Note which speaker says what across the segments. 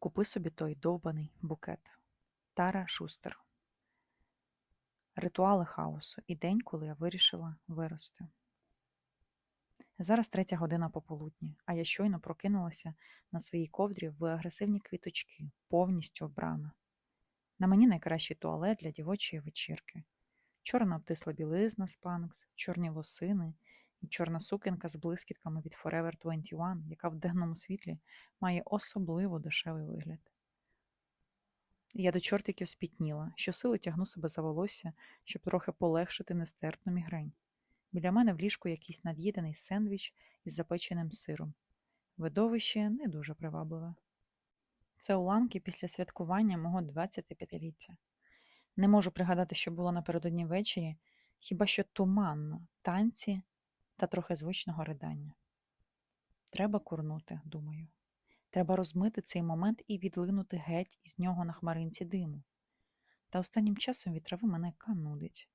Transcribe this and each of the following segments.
Speaker 1: Купи собі той довбаний букет. Тара Шустер. Ритуали хаосу і день, коли я вирішила вирости. Зараз третя година пополудні, а я щойно прокинулася на своїй ковдрі в агресивні квіточки, повністю вбрана. На мені найкращий туалет для дівочої вечірки. Чорна обтисла білизна з панкс, чорні лосини і чорна сукенка з блискітками від Forever 21, яка в денному світлі має особливо дешевий вигляд. Я до чортиків спітніла, щосили тягну себе за волосся, щоб трохи полегшити нестерпну мігрень. Біля мене в ліжку якийсь над'їдений сендвіч із запеченим сиром. Видовище не дуже привабливе. Це уламки після святкування мого 25-ліття. Не можу пригадати, що було напередодні ввечері, хіба що туманно, танці та трохи звичного ридання. Треба курнути, думаю. Треба розмити цей момент і відлинути геть із нього на хмаринці диму. Та останнім часом від трави мене канудить.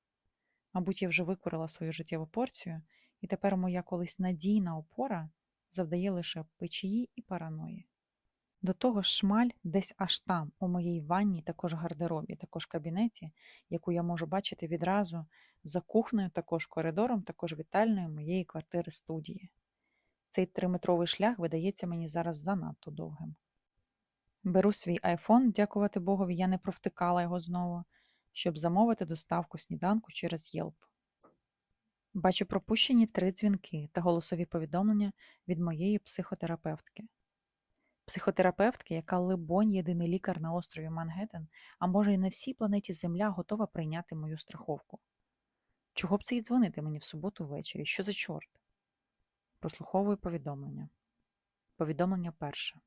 Speaker 1: Мабуть, я вже викурила свою життєву порцію, і тепер моя колись надійна опора завдає лише печії і параної. До того ж шмаль десь аж там, у моїй ванні, також гардеробі, також кабінеті, яку я можу бачити відразу за кухнею, також коридором, також вітальною моєї квартири студії. Цей триметровий шлях видається мені зараз занадто довгим. Беру свій айфон, дякувати Богові, я не провтикала його знову, щоб замовити доставку сніданку через Yelp. Бачу пропущені три дзвінки та голосові повідомлення від моєї психотерапевтки. Психотерапевтки, яка, либонь, єдиний лікар на острові Мангеттен, а може й на всій планеті Земля готова прийняти мою страховку. Чого б це й дзвонити мені в суботу ввечері? Що за чорт? Прослуховую повідомлення. Повідомлення перше.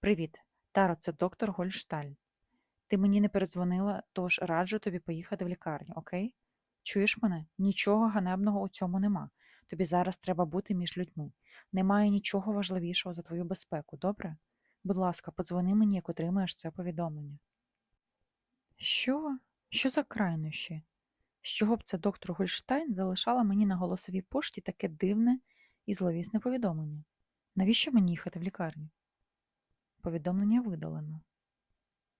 Speaker 1: Привіт, Таро, це доктор Гольшталь. Ти мені не передзвонила, тож раджу тобі поїхати в лікарню, окей? Чуєш мене? Нічого ганебного у цьому нема. Тобі зараз треба бути між людьми. Немає нічого важливішого за твою безпеку, добре? Будь ласка, подзвони мені, як отримаєш це повідомлення. Що? Що за крайнощі? З чого б це доктор Гольштайн залишала мені на голосовій пошті таке дивне і зловісне повідомлення? Навіщо мені їхати в лікарню? Повідомлення видалено.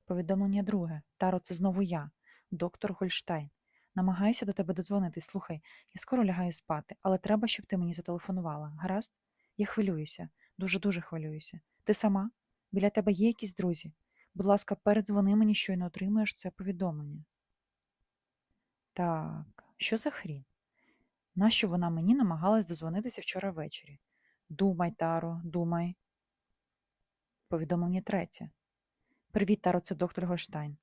Speaker 1: Повідомлення друге. Таро, це знову я, доктор Гольштайн. Намагаюся до тебе додзвонитись. Слухай, я скоро лягаю спати, але треба, щоб ти мені зателефонувала. Гаразд? Я хвилююся, дуже-дуже хвилююся. Ти сама? Біля тебе є якісь друзі? Будь ласка, передзвони мені, щойно отримаєш це повідомлення. Так, що за хрін? Нащо вона мені намагалась дозвонитися вчора ввечері? Думай, Таро, думай. Повідомлення третє. Привіт, Таро, це доктор Гоштайн.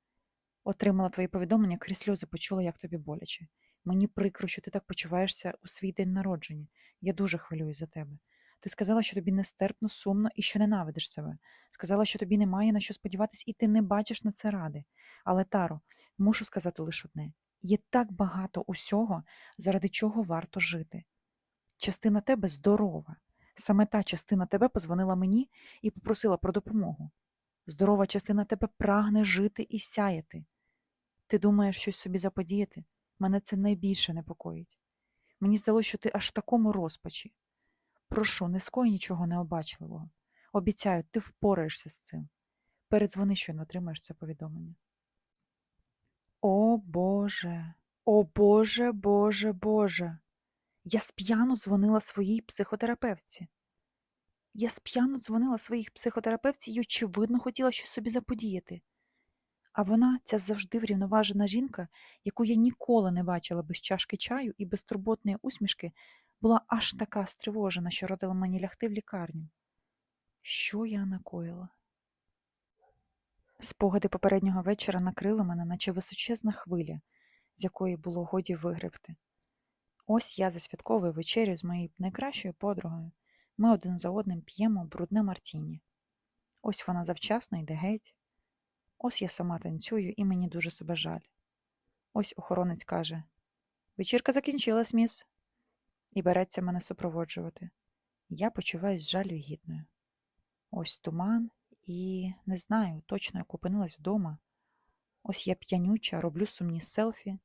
Speaker 1: Отримала твої повідомлення, крізь сльози почула, як тобі боляче. Мені прикро, що ти так почуваєшся у свій день народження. Я дуже хвилююсь за тебе. Ти сказала, що тобі нестерпно, сумно і що ненавидиш себе. Сказала, що тобі немає на що сподіватись, і ти не бачиш на це ради. Але, Таро, мушу сказати лише одне: є так багато усього, заради чого варто жити. Частина тебе здорова. Саме та частина тебе позвонила мені і попросила про допомогу. Здорова частина тебе прагне жити і сяяти. Ти думаєш щось собі заподіяти? Мене це найбільше непокоїть. Мені здалося, що ти аж в такому розпачі. Прошу, не ской нічого необачливого. Обіцяю, ти впораєшся з цим. Передзвони, щойно отримаєш це повідомлення. О Боже, о Боже, Боже, Боже. Я сп'яно дзвонила своїй психотерапевтці. Я сп'яно дзвонила своїй психотерапевтці і, очевидно, хотіла щось собі заподіяти. А вона, ця завжди врівноважена жінка, яку я ніколи не бачила без чашки чаю і без турботної усмішки, була аж така стривожена, що родила мені лягти в лікарню. Що я накоїла? Спогади попереднього вечора накрили мене, наче височезна хвиля, з якої було годі вигребти. Ось я за святковою вечерю з моєю найкращою подругою. Ми один за одним п'ємо брудне мартіні. Ось вона завчасно йде геть. Ось я сама танцюю, і мені дуже себе жаль. Ось охоронець каже Вечірка закінчилась, міс, і береться мене супроводжувати. Я почуваюсь жалю гідною. Ось туман, і не знаю, точно як опинилась вдома. Ось я п'янюча, роблю сумні селфі,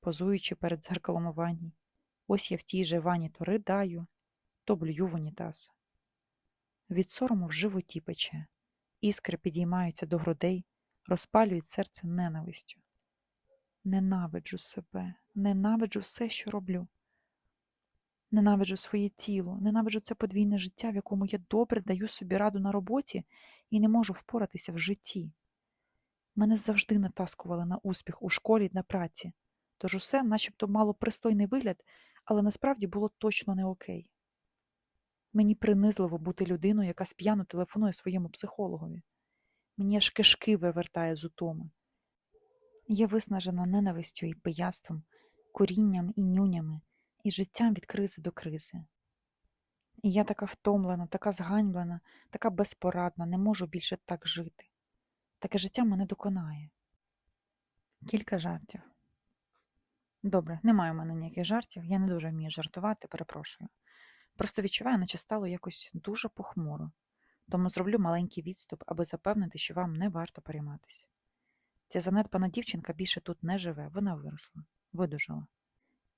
Speaker 1: позуючи перед дзеркалом у ванні. Ось я в тій же ванні то ридаю, то блюю в унітаз. Від сорому в животі пече. Іскри підіймаються до грудей, розпалюють серце ненавистю. Ненавиджу себе, ненавиджу все, що роблю. Ненавиджу своє тіло, ненавиджу це подвійне життя, в якому я добре даю собі раду на роботі і не можу впоратися в житті. Мене завжди натаскували на успіх у школі на праці, тож усе начебто мало пристойний вигляд, але насправді було точно не окей. Мені принизливо бути людиною, яка сп'яно телефонує своєму психологові. Мені аж кишки вивертає з утоми. Я виснажена ненавистю і пияством, курінням і нюнями, і життям від кризи до кризи. І я така втомлена, така зганьблена, така безпорадна, не можу більше так жити. Таке життя мене доконає. Кілька жартів. Добре, немає в мене ніяких жартів, я не дуже вмію жартувати, перепрошую. Просто відчуваю, наче стало якось дуже похмуро, тому зроблю маленький відступ, аби запевнити, що вам не варто перейматися. Ця занедбана дівчинка більше тут не живе, вона виросла, видужала.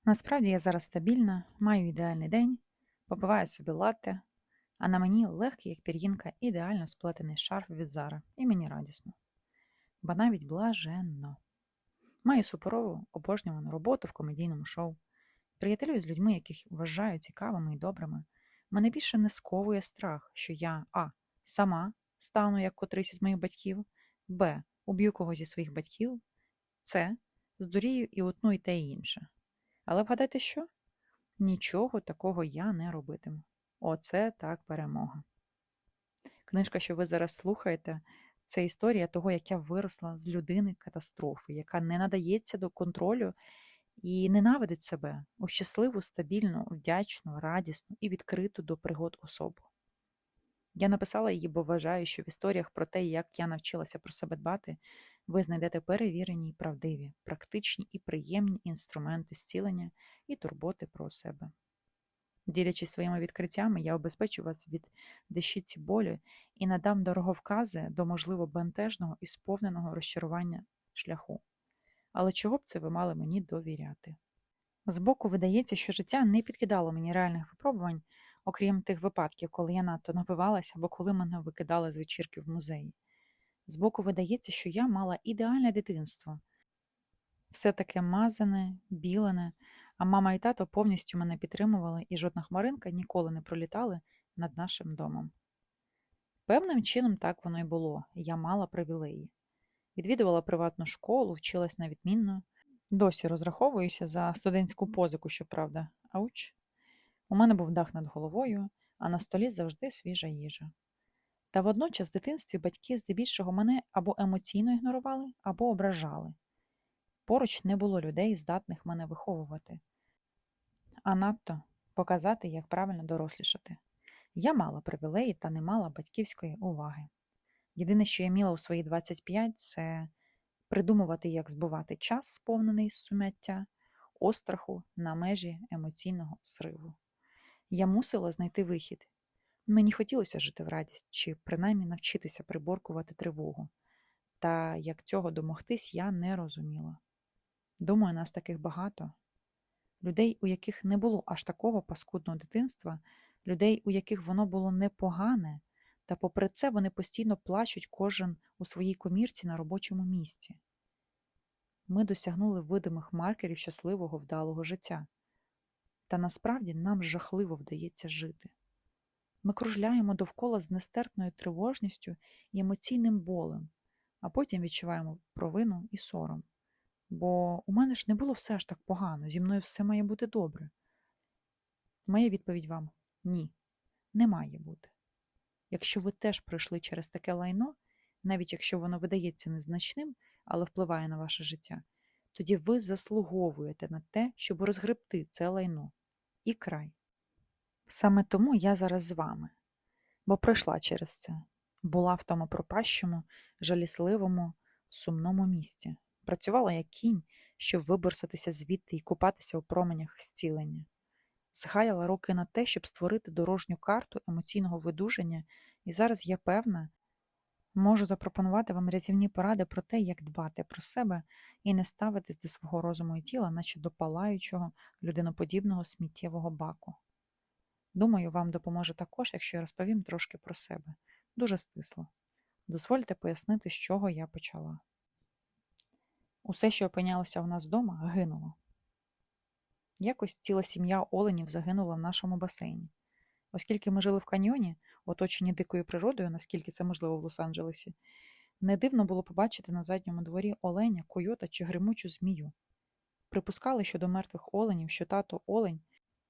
Speaker 1: Насправді я зараз стабільна, маю ідеальний день, попиваю собі латте, а на мені легкий, як пір'їнка, ідеально сплетений шарф від Зара, і мені радісно. Ба навіть блаженно. Маю суперову обожнювану роботу в комедійному шоу. Приятелюю з людьми, яких вважаю цікавими і добрими. Мене більше не сковує страх, що я а. сама стану як котрийсь із моїх батьків, б. уб'ю когось зі своїх батьків, С. здурію і утну і те і інше. Але вгадайте що? Нічого такого я не робитиму. Оце так перемога. Книжка, що ви зараз слухаєте, це історія того, як я виросла з людини катастрофи, яка не надається до контролю і ненавидить себе у щасливу, стабільну, вдячну, радісну і відкриту до пригод особу. Я написала її, бо вважаю, що в історіях про те, як я навчилася про себе дбати, ви знайдете перевірені і правдиві, практичні і приємні інструменти зцілення і турботи про себе. Ділячись своїми відкриттями, я обезпечу вас від дещиці болю і надам дороговкази до, можливо, бентежного і сповненого розчарування шляху. Але чого б це ви мали мені довіряти? Збоку видається, що життя не підкидало мені реальних випробувань, окрім тих випадків, коли я надто напивалася або коли мене викидали з вечірки в музеї. Збоку видається, що я мала ідеальне дитинство. Все таке мазане, білене, а мама і тато повністю мене підтримували, і жодна хмаринка ніколи не пролітали над нашим домом. Певним чином так воно й було, я мала привілеї. Відвідувала приватну школу, вчилась на відмінно. Досі розраховуюся за студентську позику, щоправда. Ауч. У мене був дах над головою, а на столі завжди свіжа їжа. Та водночас в дитинстві батьки здебільшого мене або емоційно ігнорували, або ображали. Поруч не було людей, здатних мене виховувати, а надто показати, як правильно дорослішати. Я мала привілеї та не мала батьківської уваги. Єдине, що я міла у свої 25, це придумувати, як збувати час, сповнений з сумяття, остраху на межі емоційного сриву. Я мусила знайти вихід. Мені хотілося жити в радість чи принаймні навчитися приборкувати тривогу. Та як цього домогтись, я не розуміла. Думаю, нас таких багато. Людей, у яких не було аж такого паскудного дитинства, людей, у яких воно було непогане, та попри це вони постійно плачуть кожен у своїй комірці на робочому місці. Ми досягнули видимих маркерів щасливого вдалого життя. Та насправді нам жахливо вдається жити. Ми кружляємо довкола з нестерпною тривожністю і емоційним болем, а потім відчуваємо провину і сором. Бо у мене ж не було все аж так погано, зі мною все має бути добре. Моя відповідь вам ні, не має бути. Якщо ви теж пройшли через таке лайно, навіть якщо воно видається незначним, але впливає на ваше життя, тоді ви заслуговуєте на те, щоб розгребти це лайно і край. Саме тому я зараз з вами, бо пройшла через це, була в тому пропащому, жалісливому, сумному місці, працювала як кінь, щоб виборсатися звідти і купатися у променях зцілення. Згаяла роки на те, щоб створити дорожню карту емоційного видуження, і зараз я певна, можу запропонувати вам рятівні поради про те, як дбати про себе і не ставитись до свого розуму і тіла, наче до палаючого, людиноподібного сміттєвого баку. Думаю, вам допоможе також, якщо я розповім трошки про себе, дуже стисло. Дозвольте пояснити, з чого я почала. Усе, що опинялося у нас вдома, гинуло. Якось ціла сім'я оленів загинула в нашому басейні. Оскільки ми жили в каньйоні, оточені дикою природою, наскільки це можливо в Лос-Анджелесі, не дивно було побачити на задньому дворі оленя, койота чи гримучу змію. Припускали щодо мертвих оленів, що тато олень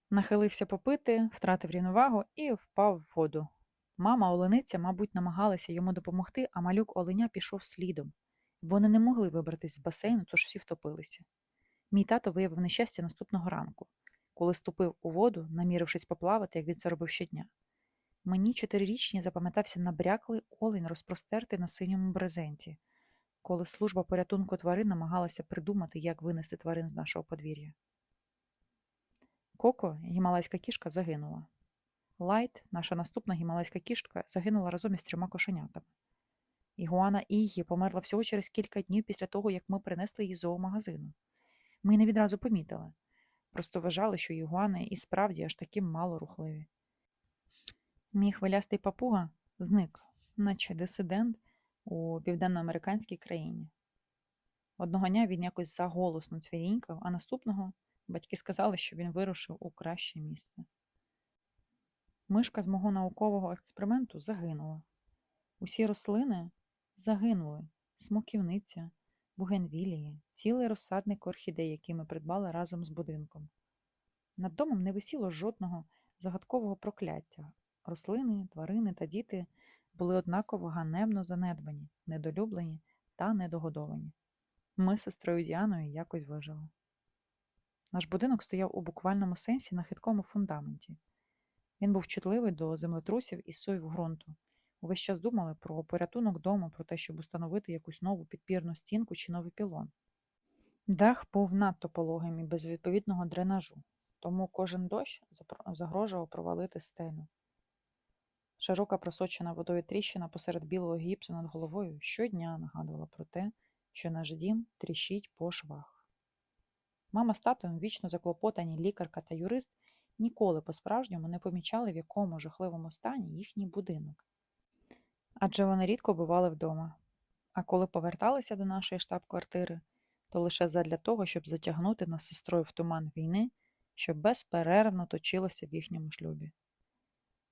Speaker 1: нахилився попити, втратив рівновагу і впав в воду. Мама олениця, мабуть, намагалася йому допомогти, а малюк оленя пішов слідом. Вони не могли вибратись з басейну, тож всі втопилися. Мій тато виявив нещастя наступного ранку, коли ступив у воду, намірившись поплавати, як він це робив щодня. Мені чотирирічні запам'ятався набряклий олень, розпростертий на синьому брезенті, коли служба порятунку тварин намагалася придумати, як винести тварин з нашого подвір'я. Коко, гімалайська кішка, загинула. Лайт, наша наступна гімалайська кішка, загинула разом із трьома кошенятами. Ігуана Ігі померла всього через кілька днів після того, як ми принесли її з зоомагазину. Ми не відразу помітили. Просто вважали, що ігуани і справді аж такі мало рухливі. Мій хвилястий папуга зник, наче дисидент у південноамериканській країні. Одного дня він якось заголосно цвірінькав, а наступного батьки сказали, що він вирушив у краще місце. Мишка з мого наукового експерименту загинула. Усі рослини загинули, смоківниця, бугенвілії, цілий розсадник орхідей, який ми придбали разом з будинком. Над домом не висіло жодного загадкового прокляття. Рослини, тварини та діти були однаково ганебно занедбані, недолюблені та недогодовані. Ми з сестрою Діаною якось вижили. Наш будинок стояв у буквальному сенсі на хиткому фундаменті. Він був чутливий до землетрусів і суйв ґрунту. Увесь час думали про порятунок дому, про те, щоб установити якусь нову підпірну стінку чи новий пілон. Дах був надто пологим і без відповідного дренажу, тому кожен дощ загрожував провалити стелю. Широка просочена водою тріщина посеред білого гіпсу над головою щодня нагадувала про те, що наш дім тріщить по швах. Мама з татом, вічно заклопотані лікарка та юрист, ніколи по-справжньому не помічали, в якому жахливому стані їхній будинок. Адже вони рідко бували вдома. А коли поверталися до нашої штаб-квартири, то лише задля того, щоб затягнути нас сестрою в туман війни, що безперервно точилося в їхньому шлюбі.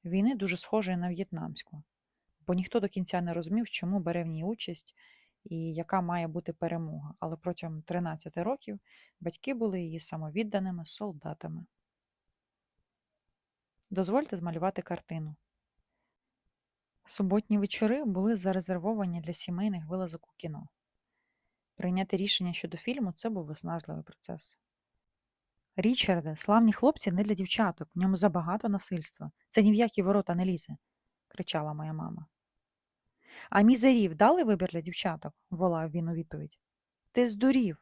Speaker 1: Війни дуже схожої на в'єтнамську, бо ніхто до кінця не розумів, чому бере в ній участь і яка має бути перемога, але протягом 13 років батьки були її самовідданими солдатами. Дозвольте змалювати картину. Суботні вечори були зарезервовані для сімейних вилазок у кіно. Прийняти рішення щодо фільму це був виснажливий процес. Річарде, славні хлопці не для дівчаток, в ньому забагато насильства. Це ні в які ворота не лізе, кричала моя мама. А мізерів дали вибір для дівчаток? волав він у відповідь. Ти здурів.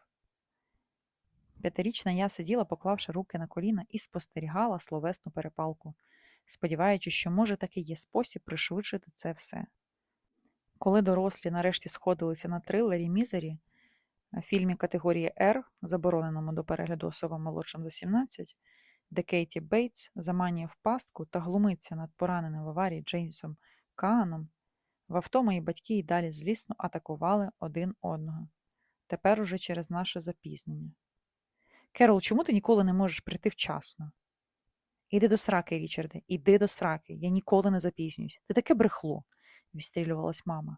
Speaker 1: П'ятирічна я сиділа, поклавши руки на коліна, і спостерігала словесну перепалку, сподіваючись, що, може, такий є спосіб пришвидшити це все. Коли дорослі нарешті сходилися на трилері мізері, фільмі категорії R, забороненому до перегляду особам молодшим за 17, де Кейті Бейтс заманює в пастку та глумиться над пораненим в аварії Джеймсом Кааном, в авто мої батьки й далі злісно атакували один одного. Тепер уже через наше запізнення. Керол, чому ти ніколи не можеш прийти вчасно? Іди до сраки, Річарде, іди до сраки. Я ніколи не запізнююсь. Ти таке брехло, відстрілювалась мама.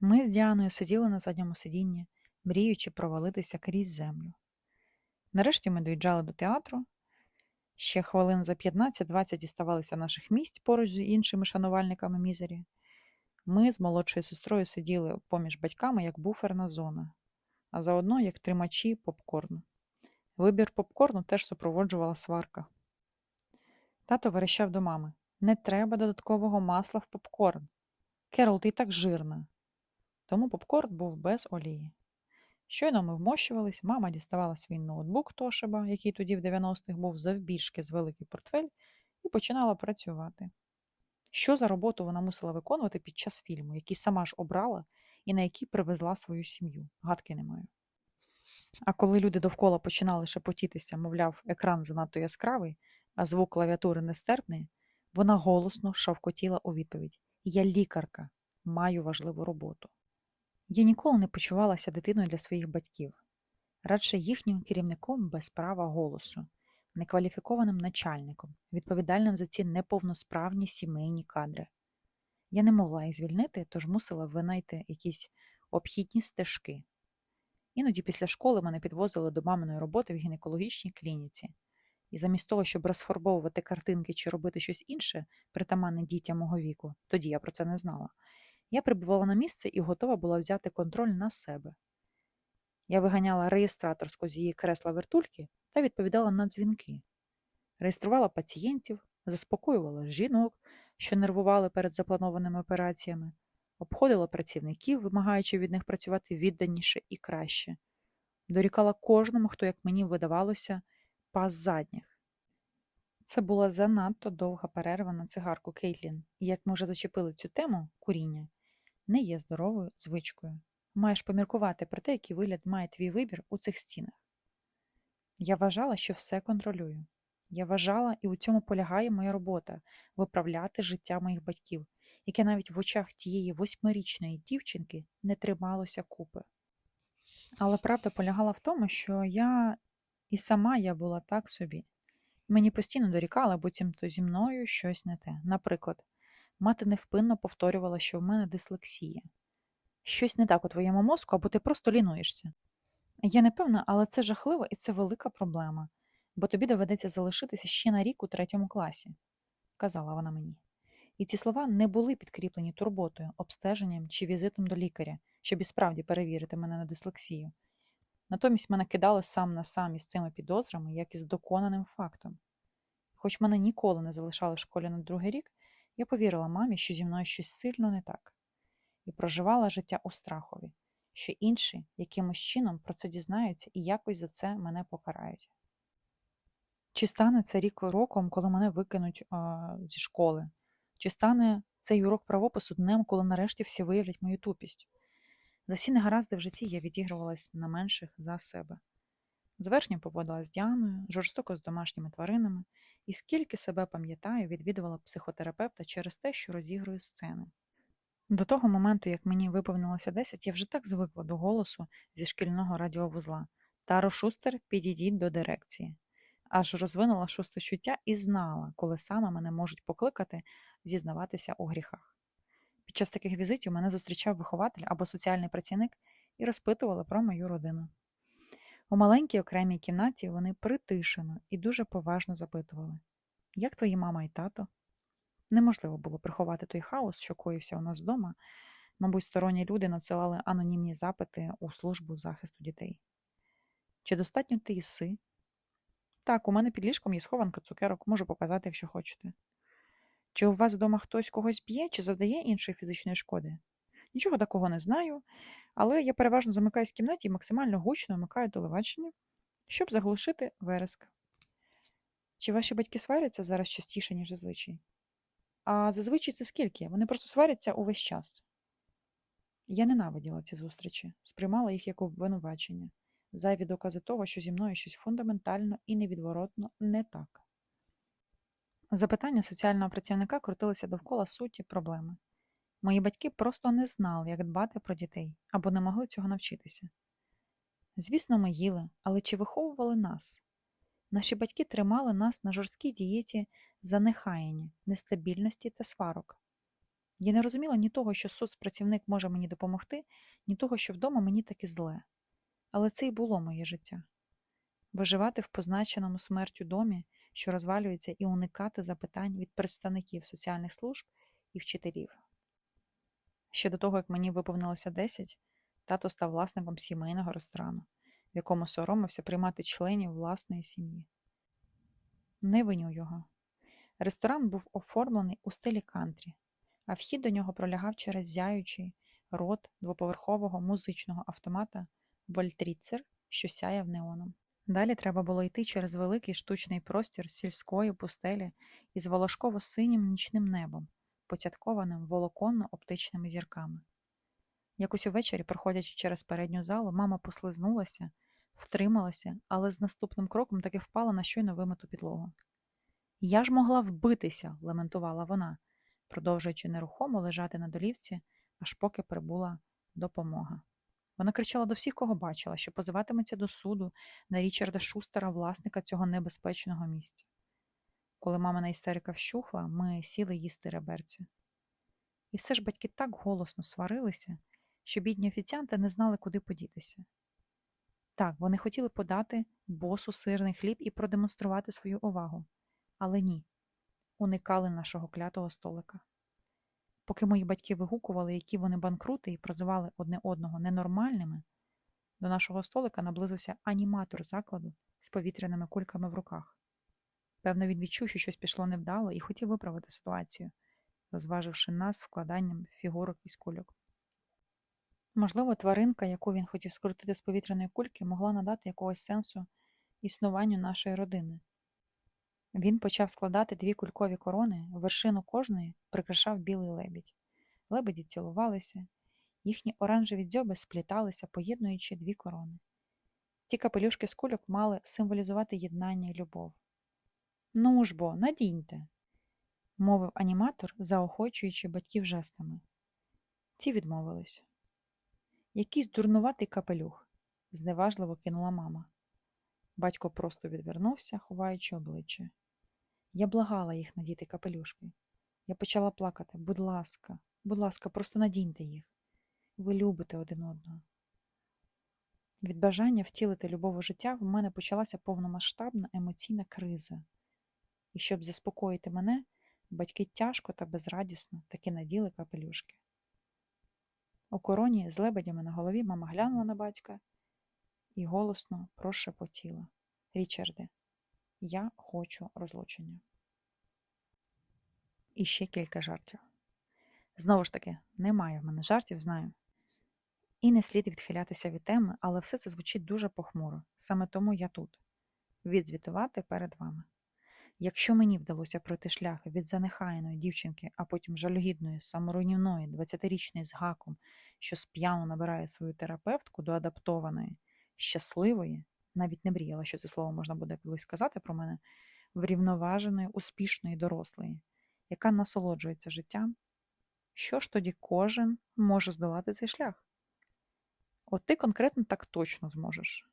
Speaker 1: Ми з Діаною сиділи на задньому сидінні, мріючи провалитися крізь землю. Нарешті ми доїжджали до театру. Ще хвилин за 15-20 діставалися наших місць поруч з іншими шанувальниками мізері. Ми з молодшою сестрою сиділи поміж батьками як буферна зона, а заодно як тримачі попкорну. Вибір попкорну теж супроводжувала сварка. Тато верещав до мами Не треба додаткового масла в попкорн. Керол, ти так жирна. Тому попкорн був без олії. Щойно ми вмощувались, мама діставала свій ноутбук Тошиба, який тоді в 90-х був завбільшки з великий портфель, і починала працювати. Що за роботу вона мусила виконувати під час фільму, який сама ж обрала і на який привезла свою сім'ю? Гадки не маю. А коли люди довкола починали шепотітися, мовляв, екран занадто яскравий, а звук клавіатури нестерпний, вона голосно шовкотіла у відповідь Я лікарка. маю важливу роботу. Я ніколи не почувалася дитиною для своїх батьків, радше їхнім керівником без права голосу, некваліфікованим начальником, відповідальним за ці неповносправні сімейні кадри. Я не могла їх звільнити, тож мусила винайти якісь обхідні стежки. Іноді після школи мене підвозили до маминої роботи в гінекологічній клініці. І замість того, щоб розфарбовувати картинки чи робити щось інше, притаманне дітям мого віку, тоді я про це не знала, я прибувала на місце і готова була взяти контроль на себе. Я виганяла реєстраторську з її кресла вертульки та відповідала на дзвінки, реєструвала пацієнтів, заспокоювала жінок, що нервували перед запланованими операціями, обходила працівників, вимагаючи від них працювати відданіше і краще, дорікала кожному, хто, як мені видавалося, пас задніх. Це була занадто довга перерва на цигарку Кейтлін, і як ми вже зачепили цю тему, куріння не є здоровою звичкою. Маєш поміркувати про те, який вигляд має твій вибір у цих стінах. Я вважала, що все контролюю. Я вважала, і у цьому полягає моя робота виправляти життя моїх батьків, яке навіть в очах тієї восьмирічної дівчинки не трималося купи. Але правда полягала в тому, що я і сама я була так собі. Мені постійно дорікали, буцімто зі мною щось не те. Наприклад, мати невпинно повторювала, що в мене дислексія. Щось не так у твоєму мозку, або ти просто лінуєшся. Я не певна, але це жахливо і це велика проблема, бо тобі доведеться залишитися ще на рік у третьому класі, казала вона мені. І ці слова не були підкріплені турботою, обстеженням чи візитом до лікаря, щоб і справді перевірити мене на дислексію. Натомість мене кидали сам на сам із цими підозрами, як із доконаним фактом. Хоч мене ніколи не залишали в школі на другий рік, я повірила мамі, що зі мною щось сильно не так, і проживала життя у страхові, що інші якимось чином про це дізнаються і якось за це мене покарають. Чи стане це рік роком, коли мене викинуть а, зі школи? Чи стане цей урок правопису днем, коли нарешті всі виявлять мою тупість? За всі негаразди в житті я відігрувалась на менших за себе. Зверхньо поводилась з Діаною, жорстоко з домашніми тваринами, і скільки себе пам'ятаю, відвідувала психотерапевта через те, що розігрую сцени. До того моменту, як мені виповнилося 10, я вже так звикла до голосу зі шкільного радіовузла Таро Шустер, підійдіть до дирекції. Аж розвинула шосте чуття і знала, коли саме мене можуть покликати зізнаватися у гріхах. Під час таких візитів мене зустрічав вихователь або соціальний працівник і розпитували про мою родину. У маленькій окремій кімнаті вони притишено і дуже поважно запитували Як твої мама і тато? Неможливо було приховати той хаос, що коївся у нас вдома. Мабуть, сторонні люди надсилали анонімні запити у службу захисту дітей. Чи достатньо ти їси? Так, у мене під ліжком є схованка цукерок, можу показати, якщо хочете. Чи у вас вдома хтось когось б'є, чи завдає іншої фізичної шкоди? Нічого такого не знаю, але я переважно замикаюсь в кімнаті і максимально гучно вмикаю телебачення, щоб заглушити вереск. Чи ваші батьки сваряться зараз частіше, ніж зазвичай? А зазвичай це скільки? Вони просто сваряться увесь час. Я ненавиділа ці зустрічі, сприймала їх як обвинувачення, зайві докази того, що зі мною щось фундаментально і невідворотно не так. Запитання соціального працівника крутилися довкола суті проблеми. Мої батьки просто не знали, як дбати про дітей або не могли цього навчитися. Звісно, ми їли, але чи виховували нас? Наші батьки тримали нас на жорсткій дієті занехаяння, нестабільності та сварок. Я не розуміла ні того, що соцпрацівник може мені допомогти, ні того, що вдома мені таки зле. Але це й було моє життя виживати в позначеному смертю домі, що розвалюється, і уникати запитань від представників соціальних служб і вчителів. Ще до того, як мені виповнилося 10, тато став власником сімейного ресторану, в якому соромився приймати членів власної сім'ї. Не виню його. Ресторан був оформлений у стилі кантрі, а вхід до нього пролягав через зяючий рот двоповерхового музичного автомата Вольтріцер, що сяяв неоном. Далі треба було йти через великий штучний простір сільської пустелі із волошково-синім нічним небом, поцяткованим волоконно-оптичними зірками. Якось увечері, проходячи через передню залу, мама послизнулася, втрималася, але з наступним кроком таки впала на щойно вимиту підлогу. Я ж могла вбитися, лементувала вона, продовжуючи нерухомо лежати на долівці аж поки прибула допомога. Вона кричала до всіх, кого бачила, що позиватиметься до суду на Річарда Шустера, власника цього небезпечного місця. Коли мамина істерика вщухла, ми сіли їсти реберці. І все ж батьки так голосно сварилися, що бідні офіціанти не знали, куди подітися. Так, вони хотіли подати босу сирний хліб і продемонструвати свою увагу, але ні, уникали нашого клятого столика. Поки мої батьки вигукували, які вони банкрути, і прозивали одне одного ненормальними, до нашого столика наблизився аніматор закладу з повітряними кульками в руках. Певно, він відчув, що щось пішло невдало, і хотів виправити ситуацію, розваживши нас вкладанням фігурок із кульок. Можливо, тваринка, яку він хотів скрутити з повітряної кульки, могла надати якогось сенсу існуванню нашої родини. Він почав складати дві кулькові корони, вершину кожної прикрашав білий лебідь. Лебеді цілувалися, їхні оранжеві дзьоби спліталися, поєднуючи дві корони. Ці капелюшки з кульок мали символізувати єднання і любов. Ну ж бо, надіньте, мовив аніматор, заохочуючи батьків жестами. Ті відмовились. Якийсь дурнуватий капелюх, зневажливо кинула мама. Батько просто відвернувся, ховаючи обличчя. Я благала їх надіти капелюшки. Я почала плакати. Будь ласка, будь ласка, просто надіньте їх. Ви любите один одного. Від бажання втілити любов у життя в мене почалася повномасштабна емоційна криза. І щоб заспокоїти мене, батьки тяжко та безрадісно таки наділи капелюшки. У короні з лебедями на голові мама глянула на батька і голосно прошепотіла. Річарде, я хочу розлучення. І ще кілька жартів. Знову ж таки, немає в мене жартів, знаю. І не слід відхилятися від теми, але все це звучить дуже похмуро. Саме тому я тут відзвітувати перед вами. Якщо мені вдалося пройти шлях від занехаяної дівчинки, а потім жалюгідної, саморуйнівної, 20-річної з гаком, що сп'яно набирає свою терапевтку до адаптованої, щасливої, навіть не мріяла, що це слово можна буде колись сказати про мене, врівноваженої, успішної, дорослої, яка насолоджується життям, що ж тоді кожен може здолати цей шлях? От ти конкретно так точно зможеш.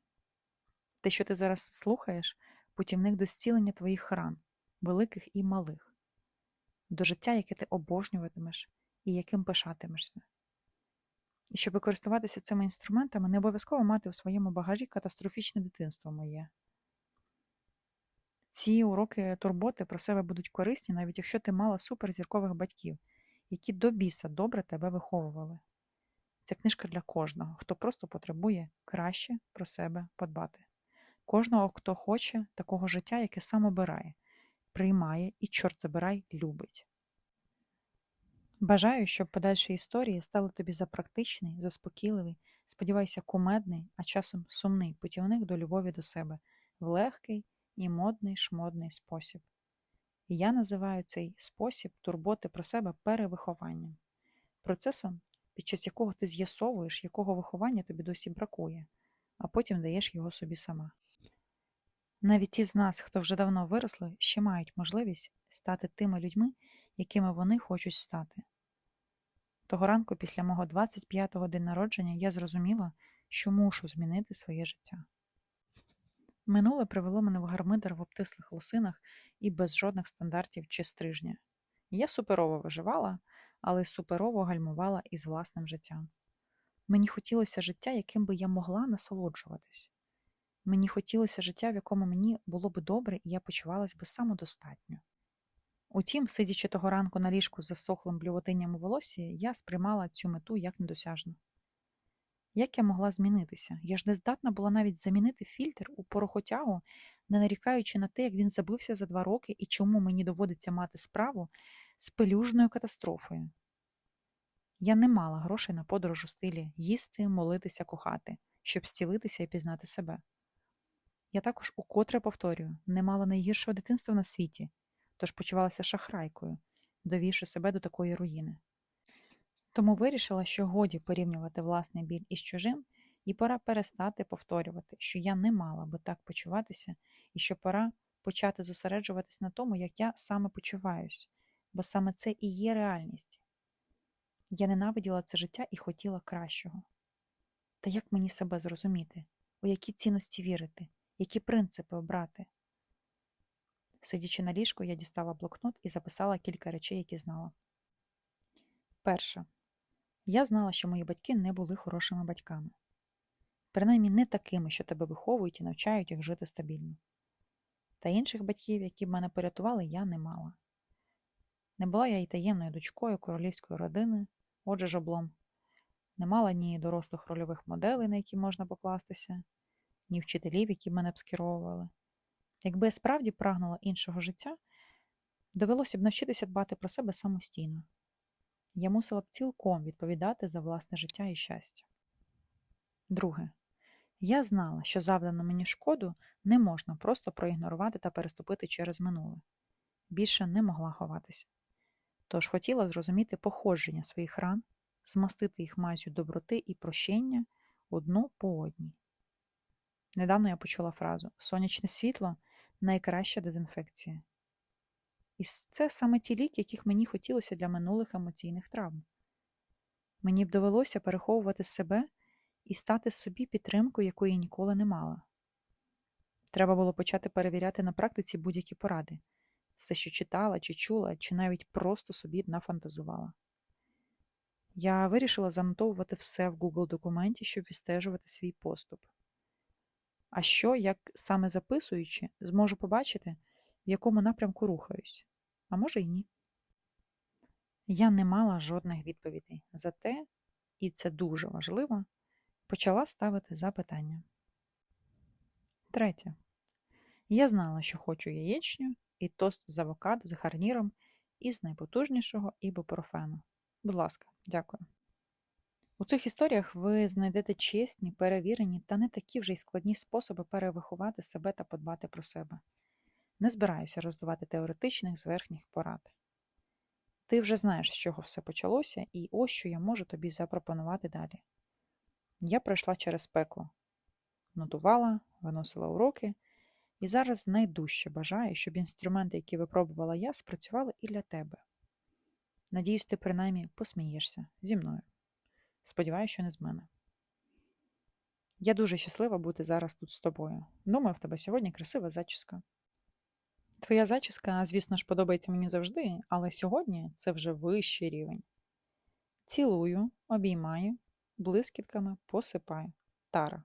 Speaker 1: Те, що ти зараз слухаєш, путівник до зцілення твоїх ран, великих і малих, до життя, яке ти обожнюватимеш і яким пишатимешся. І щоб користуватися цими інструментами, не обов'язково мати у своєму багажі катастрофічне дитинство моє. Ці уроки турботи про себе будуть корисні, навіть якщо ти мала суперзіркових батьків, які до біса добре тебе виховували. Ця книжка для кожного, хто просто потребує краще про себе подбати. Кожного, хто хоче такого життя, яке сам обирає, приймає і, чорт забирай, любить. Бажаю, щоб подальші історії стали тобі за практичний, заспокійливий, сподіваюся, кумедний, а часом сумний путівник до любові до себе в легкий і модний шмодний спосіб. Я називаю цей спосіб турботи про себе перевихованням, процесом, під час якого ти з'ясовуєш, якого виховання тобі досі бракує, а потім даєш його собі сама. Навіть ті з нас, хто вже давно виросли, ще мають можливість стати тими людьми, якими вони хочуть стати. Того ранку, після мого 25-го день народження, я зрозуміла, що мушу змінити своє життя. Минуле привело мене в гармидер в обтислих лосинах і без жодних стандартів чи стрижня. Я суперово виживала, але суперово гальмувала із власним життям. Мені хотілося життя, яким би я могла насолоджуватись. Мені хотілося життя, в якому мені було би добре, і я почувалась би самодостатньо. Утім, сидячи того ранку на ліжку з засохлим блювотинням у волосі, я сприймала цю мету як недосяжну. Як я могла змінитися? Я ж не здатна була навіть замінити фільтр у порохотягу, не нарікаючи на те, як він забився за два роки і чому мені доводиться мати справу з пелюжною катастрофою. Я не мала грошей на подорож у стилі їсти, молитися, кохати, щоб зцілитися і пізнати себе. Я також укотре повторюю, не мала найгіршого дитинства на світі, тож почувалася шахрайкою, довівши себе до такої руїни. Тому вирішила, що годі порівнювати власний біль із чужим, і пора перестати повторювати, що я не мала би так почуватися, і що пора почати зосереджуватись на тому, як я саме почуваюсь, бо саме це і є реальність. Я ненавиділа це життя і хотіла кращого. Та як мені себе зрозуміти, у які цінності вірити, які принципи обрати? Сидячи на ліжку, я дістала блокнот і записала кілька речей, які знала. Перше. Я знала, що мої батьки не були хорошими батьками. Принаймні не такими, що тебе виховують і навчають, як жити стабільно. Та інших батьків, які б мене порятували, я не мала. Не була я і таємною дочкою королівської родини, отже ж облом. Не мала ні дорослих рольових моделей, на які можна покластися, ні вчителів, які мене б скеровували. Якби я справді прагнула іншого життя, довелося б навчитися дбати про себе самостійно. Я мусила б цілком відповідати за власне життя і щастя. Друге, я знала, що завдану мені шкоду не можна просто проігнорувати та переступити через минуле. Більше не могла ховатися. Тож хотіла зрозуміти походження своїх ран, змастити їх мазю доброти і прощення одну по одній. Недавно я почула фразу Сонячне світло найкраща дезінфекція. І це саме ті ліки, яких мені хотілося для минулих емоційних травм. Мені б довелося переховувати себе і стати собі підтримкою, якої ніколи не мала. Треба було почати перевіряти на практиці будь-які поради, все, що читала чи чула, чи навіть просто собі нафантазувала. Я вирішила занотовувати все в Google документі, щоб відстежувати свій поступ. А що, як саме записуючи, зможу побачити, в якому напрямку рухаюсь, а може й ні. Я не мала жодних відповідей, зате, і це дуже важливо, почала ставити запитання. Третє. Я знала, що хочу яєчню і тост з авокадо з гарніром із найпотужнішого ібупрофену. Будь ласка, дякую. У цих історіях ви знайдете чесні, перевірені та не такі вже й складні способи перевиховати себе та подбати про себе. Не збираюся роздавати теоретичних зверхніх порад. Ти вже знаєш, з чого все почалося, і ось що я можу тобі запропонувати далі. Я пройшла через пекло, нотувала, виносила уроки, і зараз найдужче бажаю, щоб інструменти, які випробувала я, спрацювали і для тебе. Надіюсь, ти принаймні посмієшся зі мною. Сподіваюся, що не з мене. Я дуже щаслива бути зараз тут з тобою. Думаю, в тебе сьогодні красива зачіска. Твоя зачіска, звісно ж, подобається мені завжди, але сьогодні це вже вищий рівень. Цілую, обіймаю, блискітками посипаю. Тара.